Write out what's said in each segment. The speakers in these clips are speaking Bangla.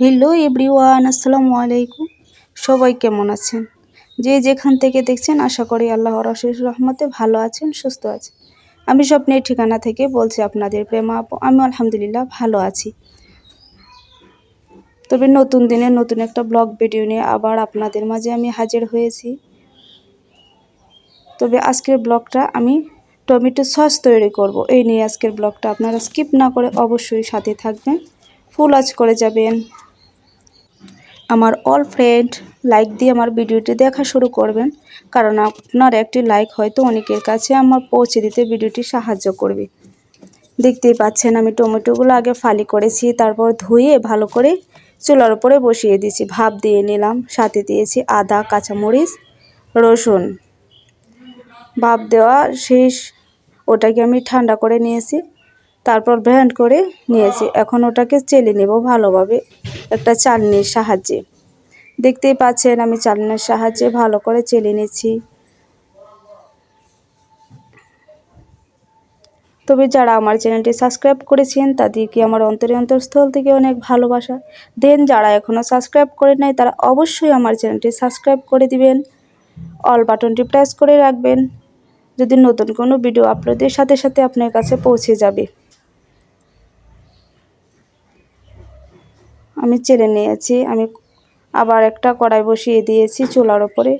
হ্যালো এভরিওয়ান আসসালামু আলাইকুম। সবাই কেমন আছেন? যে যেখান থেকে দেখছেন, আশা করি আল্লাহর অশেষ রহমতে ভালো আছেন, সুস্থ আছেন। আমি স্বপ্নের ঠিকানা থেকে বলছি আপনাদের প্রেমা আমি আলহামদুলিল্লাহ ভালো আছি। তবে নতুন দিনে নতুন একটা ব্লগ ভিডিও নিয়ে আবার আপনাদের মাঝে আমি হাজির হয়েছি। তবে আজকের ব্লগটা আমি টমেটো সস তৈরি করব। এই নিয়ে আজকের ব্লগটা আপনারা স্কিপ না করে অবশ্যই সাথে থাকবেন। ফুল আজ করে যাবেন। আমার অল ফ্রেন্ড লাইক দিয়ে আমার ভিডিওটি দেখা শুরু করবেন। কারণ আপনার একটি লাইক হয়তো অনেকের কাছে আমার পৌঁছে দিতে ভিডিওটি সাহায্য করবে। দেখতেই পাচ্ছেন আমি টমেটোগুলো আগে ফালি করেছি, তারপর ধুয়ে ভালো করে চুলার উপরে বসিয়ে দিয়েছি। ভাপ দিয়ে নিলাম, সাথে দিয়েছি আদা, কাঁচামরিচ, রসুন। ভাপ দেওয়া শেষ, ওটাকে আমি ঠান্ডা করে নিয়েছি। তারপর ব্যান্ড করে নিয়েছি। এখন ওটাকে চেলে নেব ভালোভাবে একটা চালনির সাহায্যে। দেখতেই পাচ্ছেন আমি চালনির সাহায্যে ভালো করে চেলে নিয়েছি তবে যারা আমার চ্যানেলটি সাবস্ক্রাইব করেছেন, তাদেরকে আমার অন্তরে অন্তরস্থল থেকে অনেক ভালোবাসা। দেন যারা এখনও সাবস্ক্রাইব করে নাই, তারা অবশ্যই আমার চ্যানেলটি সাবস্ক্রাইব করে দিবেন। অল বাটনটি প্রেস করে রাখবেন। যদি নতুন কোনো ভিডিও আপলোডের সাথে সাথে আপনার কাছে পৌঁছে যাবে। আমি চেলে নিয়েছি, আমি আবার একটা কড়াই বসিয়ে দিয়েছি, চুলার ওপরে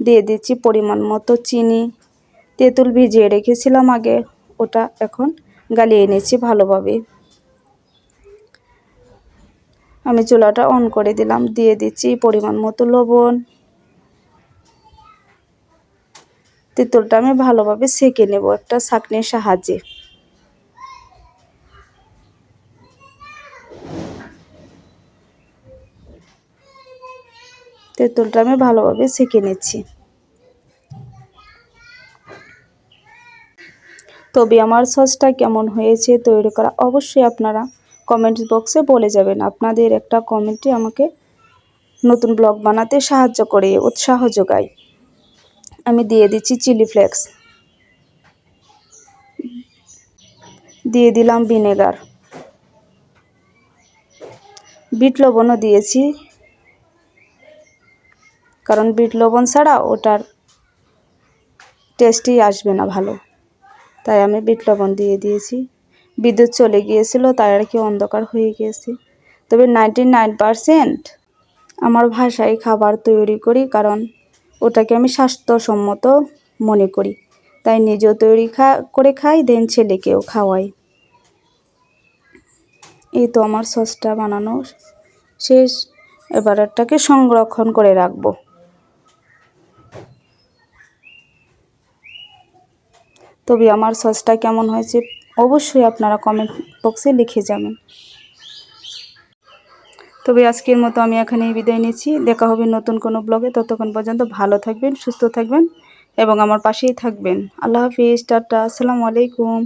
দিয়ে দিচ্ছি পরিমাণ মতো চিনি। তেঁতুল ভিজিয়ে রেখেছিলাম আগে, ওটা এখন গালিয়ে নিচ্ছি ভালোভাবে। আমি চুলাটা অন করে দিলাম, দিয়ে দিচ্ছি পরিমাণ মতো লবণ। তেঁতুলটা আমি ভালোভাবে সেঁকে নেব একটা ছাঁকনির সাহায্যে। তেঁতুলটা আমি ভালোভাবে সেঁকে নিচ্ছি। তবে আমার সসটা কেমন হয়েছে, তৈরি করা অবশ্যই আপনারা কমেন্ট বক্সে বলে যাবেন। আপনাদের একটা কমেন্টে আমাকে নতুন ব্লগ বানাতে সাহায্য করে, উৎসাহ যোগায়। আমি দিয়ে দিচ্ছি চিলি ফ্লেক্স দিয়ে দিলাম ভিনেগার বিট লবণও দিয়েছি। কারণ বিট লবণ ছাড়া ওটার টেস্টই আসবে না ভালো। তাই আমি বিট লবণ দিয়ে দিয়েছি। বিদ্যুৎ চলে গিয়েছিল, তাই আর কি অন্ধকার হয়ে গিয়েছে। তবে নাইনটি নাইন পারসেন্ট আমার ভাষায় খাবার তৈরি করি, কারণ ওটাকে আমি স্বাস্থ্যসম্মত মনে করি। তাই নিজেও তৈরি খা, করে খাই দেন ছেলেকেও খাওয়াই। এই তো আমার সসটা বানানো শেষ। এবার এটাকে সংরক্ষণ করে রাখব। তবে আমার সসটা কেমন হয়েছে অবশ্যই আপনারা কমেন্ট বক্সে লিখে যাবেন। তবে আজকের মতো আমি এখানেই বিদায় নিচ্ছি। দেখা হবে নতুন কোনো ব্লগে ততক্ষণ পর্যন্ত ভালো থাকবেন, সুস্থ থাকবেন এবং আমার পাশেই থাকবেন। আল্লাহ হাফিজ, টাটা, আসসালামু আলাইকুম।